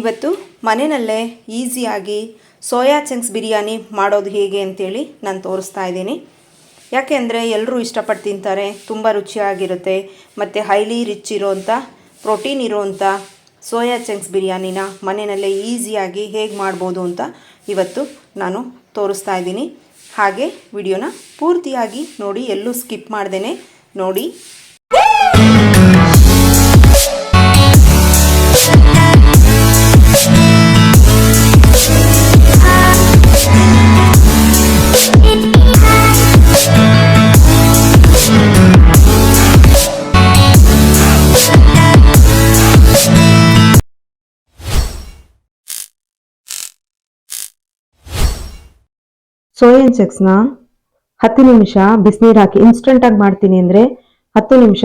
ಇವತ್ತು ಮನೆಯಲ್ಲೇ ಈಸಿಯಾಗಿ ಸೋಯಾ ಚಂಕ್ಸ್ ಬಿರಿಯಾನಿ ಮಾಡೋದು ಹೇಗೆ ಅಂತೇಳಿ ನಾನು ತೋರಿಸ್ತಾ ಇದ್ದೀನಿ. ಯಾಕೆ ಅಂದರೆ ಎಲ್ಲರೂ ಇಷ್ಟಪಟ್ಟು ತಿಂತಾರೆ, ತುಂಬ ರುಚಿಯಾಗಿರುತ್ತೆ, ಮತ್ತು ಹೈಲಿ ರಿಚ್ ಇರೋವಂಥ ಪ್ರೋಟೀನ್ ಇರೋವಂಥ ಸೋಯಾ ಚಂಕ್ಸ್ ಬಿರಿಯಾನಿನ ಮನೆಯಲ್ಲೇ ಈಸಿಯಾಗಿ ಹೇಗೆ ಮಾಡ್ಬೋದು ಅಂತ ಇವತ್ತು ನಾನು ತೋರಿಸ್ತಾ ಇದ್ದೀನಿ. ಹಾಗೆ ವಿಡಿಯೋನ ಪೂರ್ತಿಯಾಗಿ ನೋಡಿ, ಎಲ್ಲೂ ಸ್ಕಿಪ್ ಮಾಡ್ದೇ ನೋಡಿ. ಸೋಯನ್ ಸೆಕ್ಸ್ನ ಹತ್ತು ನಿಮಿಷ ಬಿಸಿನೀರು ಹಾಕಿ ಇನ್ಸ್ಟಂಟಾಗಿ ಮಾಡ್ತೀನಿ ಅಂದರೆ ಹತ್ತು ನಿಮಿಷ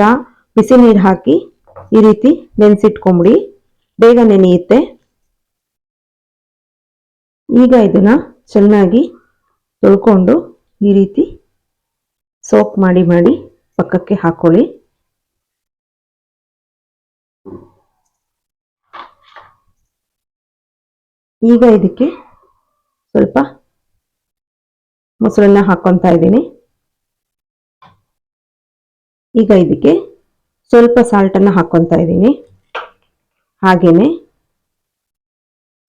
ಬಿಸಿ ನೀರು ಹಾಕಿ ಈ ರೀತಿ ನೆನೆಸಿಟ್ಕೊಂಬಿಡಿ. ಬೇಗ ನೆನೆಯುತ್ತೆ. ಈಗ ಇದನ್ನು ಚೆನ್ನಾಗಿ ತೊಳ್ಕೊಂಡು ಈ ರೀತಿ ಸೋಕ್ ಮಾಡಿ ಮಾಡಿ ಪಕ್ಕಕ್ಕೆ ಹಾಕೊಳ್ಳಿ. ಈಗ ಇದಕ್ಕೆ ಸ್ವಲ್ಪ ಮೊಸರನ್ನ ಹಾಕ್ಕೊತಾ ಇದ್ದೀನಿ. ಈಗ ಇದಕ್ಕೆ ಸ್ವಲ್ಪ ಸಾಲ್ಟನ್ನು ಹಾಕ್ಕೊತಾ ಇದ್ದೀನಿ. ಹಾಗೆಯೇ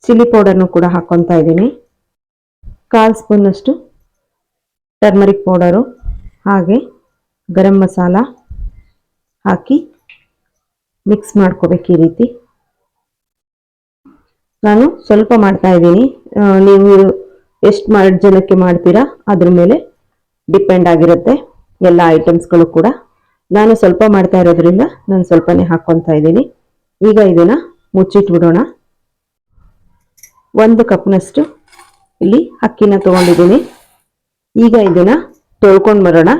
ಚಿಲ್ಲಿ ಪೌಡರ್ನು ಕೂಡ ಹಾಕ್ಕೊತಾ ಇದ್ದೀನಿ. ಕಾಲು ಸ್ಪೂನಷ್ಟು ಟರ್ಮರಿಕ್ ಪೌಡರು ಹಾಗೆ ಗರಂ ಮಸಾಲ ಹಾಕಿ ಮಿಕ್ಸ್ ಮಾಡ್ಕೋಬೇಕು ಈ ರೀತಿ. ನಾನು ಸ್ವಲ್ಪ ಮಾಡ್ತಾ ಇದ್ದೀನಿ. ನೀವು ಎಷ್ಟು ಮಾಡಿ ಜನಕ್ಕೆ ಮಾಡ್ತೀರಾ? ಅದ್ರ ಮೇಲೆ ಡಿಪೆಂಡ್ ಆಗಿರುತ್ತೆ ಎಲ್ಲ ಐಟಮ್ಸ್ಗಳು ಕೂಡ. ನಾನು ಸ್ವಲ್ಪ ಮಾಡ್ತಾ ಇರೋದ್ರಿಂದ ನಾನು ಸ್ವಲ್ಪನೇ ಹಾಕ್ಕೊತಾ ಇದ್ದೀನಿ. ಈಗ ಇದನ್ನ ಮುಚ್ಚಿಟ್ಬಿಡೋಣ ಒಂದು ಕಪ್ನಷ್ಟು ಇಲ್ಲಿ ಅಕ್ಕಿನ ತೊಗೊಂಡಿದ್ದೀನಿ. ಈಗ ಇದನ್ನ ತೊಳ್ಕೊಂಡು ಬರೋಣ.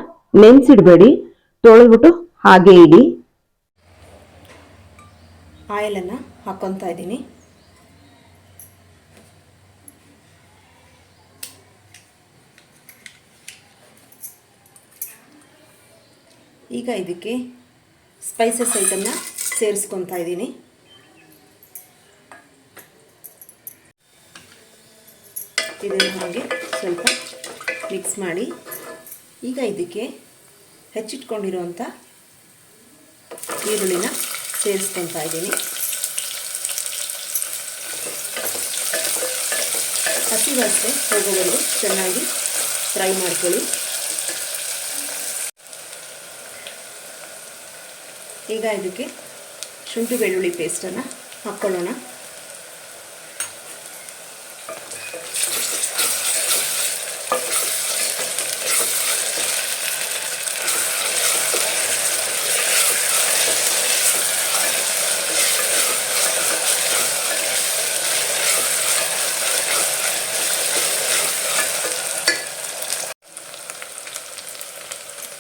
ನೆನೆಸಿಡಬೇಡಿ. ತೊಳೆದ್ಬಿಟ್ಟು ಹಾಗೆ ಇಡಿ. ಆಯಿಲನ್ನು ಹಾಕ್ಕೊತಾ ಇದ್ದೀನಿ. ಈಗ ಇದಕ್ಕೆ ಸ್ಪೈಸಸ್ ಐಟಮ್ನ ಸೇರಿಸ್ಕೊತಾ ಇದ್ದೀನಿ. ಇದನ್ನು ಹಾಗೆ ಸ್ವಲ್ಪ ಮಿಕ್ಸ್ ಮಾಡಿ. ಈಗ ಇದಕ್ಕೆ ಹೆಚ್ಚಿಟ್ಕೊಂಡಿರುವಂಥ ಈರುಳ್ಳಿನ ಸೇರಿಸ್ಕೊತಾ ಇದ್ದೀನಿ. ಹಸಿ ವಾಸನೆ ಹೋಗೋವರೆಗೂ ಚೆನ್ನಾಗಿ ಫ್ರೈ ಮಾಡ್ಕೊಳ್ಳಿ. ಈಗ ಇದಕ್ಕೆ ಶುಂಠಿ ಬೆಳ್ಳುಳ್ಳಿ ಪೇಸ್ಟನ್ನು ಹಾಕ್ಕೊಳ್ಳೋಣ.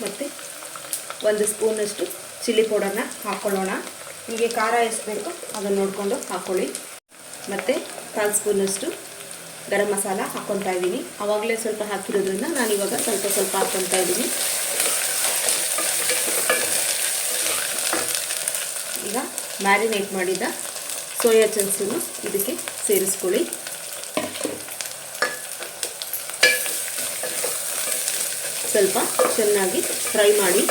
ಮತ್ತು ಒಂದು ಸ್ಪೂನಷ್ಟು ಚಿಲ್ಲಿ ಪೌಡರ್ನ ಹಾಕ್ಕೊಳ್ಳೋಣ. ನಿಮಗೆ ಖಾರ ಎಷ್ಟು ಬೇಕೋ ಅದನ್ನು ನೋಡಿಕೊಂಡು ಹಾಕ್ಕೊಳ್ಳಿ. ಮತ್ತು ಕಾಲು ಸ್ಪೂನಷ್ಟು ಗರಂ ಮಸಾಲ ಹಾಕ್ಕೊತಾ ಇದ್ದೀನಿ. ಆವಾಗಲೇ ಸ್ವಲ್ಪ ಹಾಕಿರೋದ್ರಿಂದ ನಾನು ಇವಾಗ ಸ್ವಲ್ಪ ಸ್ವಲ್ಪ ಹಾಕ್ಕೊತಾ ಇದ್ದೀನಿ. ಈಗ ಮ್ಯಾರಿನೇಟ್ ಮಾಡಿದ ಸೋಯಾ ಚಂಕ್ಸನ್ನು ಇದಕ್ಕೆ ಸೇರಿಸ್ಕೊಳ್ಳಿ. ಸ್ವಲ್ಪ ಚೆನ್ನಾಗಿ ಫ್ರೈ ಮಾಡಿ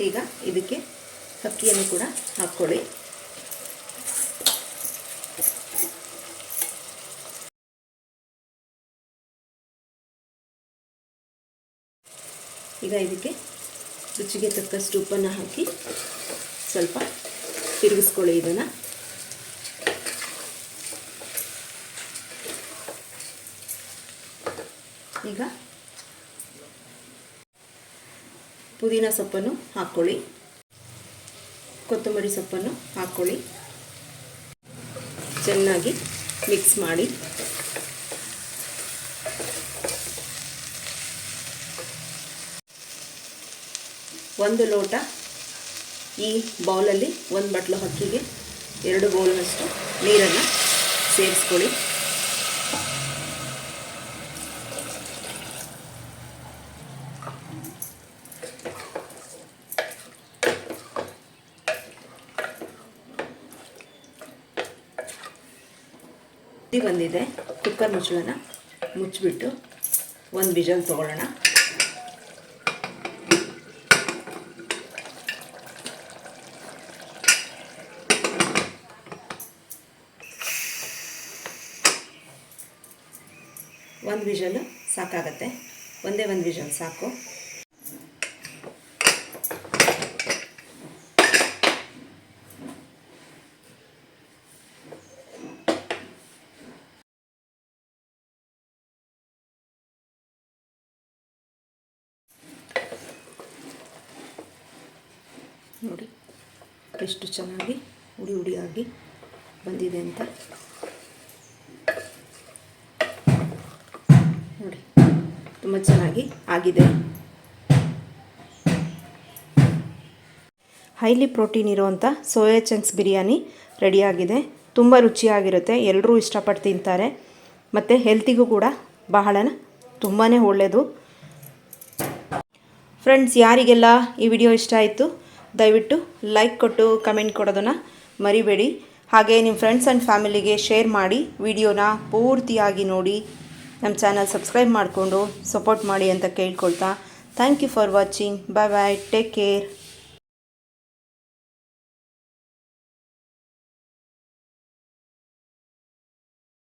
ಈಗ ಇದಕ್ಕೆ ಅಕ್ಕಿಯನ್ನು ಕೂಡ ಹಾಕ್ಕೊಳ್ಳಿ ಈಗ ಇದಕ್ಕೆ ರುಚಿಗೆ ತಕ್ಕಷ್ಟು ಉಪ್ಪನ್ನು ಹಾಕಿ ಸ್ವಲ್ಪ ತಿರುಗಿಸ್ಕೊಳ್ಳಿ ಇದನ್ನು. ಈಗ ಪುದೀನ ಸೊಪ್ಪನ್ನು ಹಾಕ್ಕೊಳ್ಳಿ. ಕೊತ್ತಂಬರಿ ಸೊಪ್ಪನ್ನು ಹಾಕ್ಕೊಳ್ಳಿ. ಚೆನ್ನಾಗಿ ಮಿಕ್ಸ್ ಮಾಡಿ. ಒಂದು ಲೋಟ ಈ ಬೌಲಲ್ಲಿ ಒಂದು ಬಟ್ಲು ಅಕ್ಕಿಗೆ ಎರಡು ಬೌಲ್ನಷ್ಟು ನೀರನ್ನು ಸೇರಿಸ್ಕೊಳ್ಳಿ. ಬಂದಿದೆ. ಕುಕ್ಕರ್ ಮುಚ್ಚಳನ ಮುಚ್ಚಿಬಿಟ್ಟು ಒಂದು ವಿಜಲ್ ತೊಗೊಳ್ಳೋಣ. ಒಂದು ವಿಷಲ್ ಸಾಕಾಗತ್ತೆ. ಒಂದೇ ಒಂದು ವಿಷಲ್ ಸಾಕು ನೋಡಿ ಎಷ್ಟು ಚೆನ್ನಾಗಿ ಉಡಿ ಉಡಿಯಾಗಿ ಬಂದಿದೆ ಅಂತ. ನೋಡಿ, ತುಂಬ ಚೆನ್ನಾಗಿ ಆಗಿದೆ. ಹೈಲಿ ಪ್ರೋಟೀನ್ ಇರುವಂಥ ಸೋಯಾ ಚಂಕ್ಸ್ ಬಿರಿಯಾನಿ ರೆಡಿಯಾಗಿದೆ. ತುಂಬ ರುಚಿಯಾಗಿರುತ್ತೆ. ಎಲ್ಲರೂ ಇಷ್ಟಪಟ್ಟು ತಿಂತಾರೆ. ಮತ್ತು ಹೆಲ್ತಿಗೂ ಕೂಡ ಬಹಳ ತುಂಬಾ ಒಳ್ಳೆಯದು ಫ್ರೆಂಡ್ಸ್ ಯಾರಿಗೆಲ್ಲ ಈ ವಿಡಿಯೋ ಇಷ್ಟ ಆಯಿತು? ದಯವಿಟ್ಟು ಲೈಕ್ ಕೊಟ್ಟು ಕಮೆಂಟ್ ಕೊಡೋದನ್ನು ಮರಿಬೇಡಿ. ಹಾಗೆ ನಿಮ್ಮ ಫ್ರೆಂಡ್ಸ್ ಆ್ಯಂಡ್ ಫ್ಯಾಮಿಲಿಗೆ ಶೇರ್ ಮಾಡಿ ವಿಡಿಯೋನ ಪೂರ್ತಿಯಾಗಿ ನೋಡಿ. ನಮ್ಮ ಚಾನಲ್ ಸಬ್ಸ್ಕ್ರೈಬ್ ಮಾಡಿಕೊಂಡು ಸಪೋರ್ಟ್ ಮಾಡಿ ಅಂತ ಕೇಳ್ಕೊಳ್ತಾ. Thank you for watching bye bye take care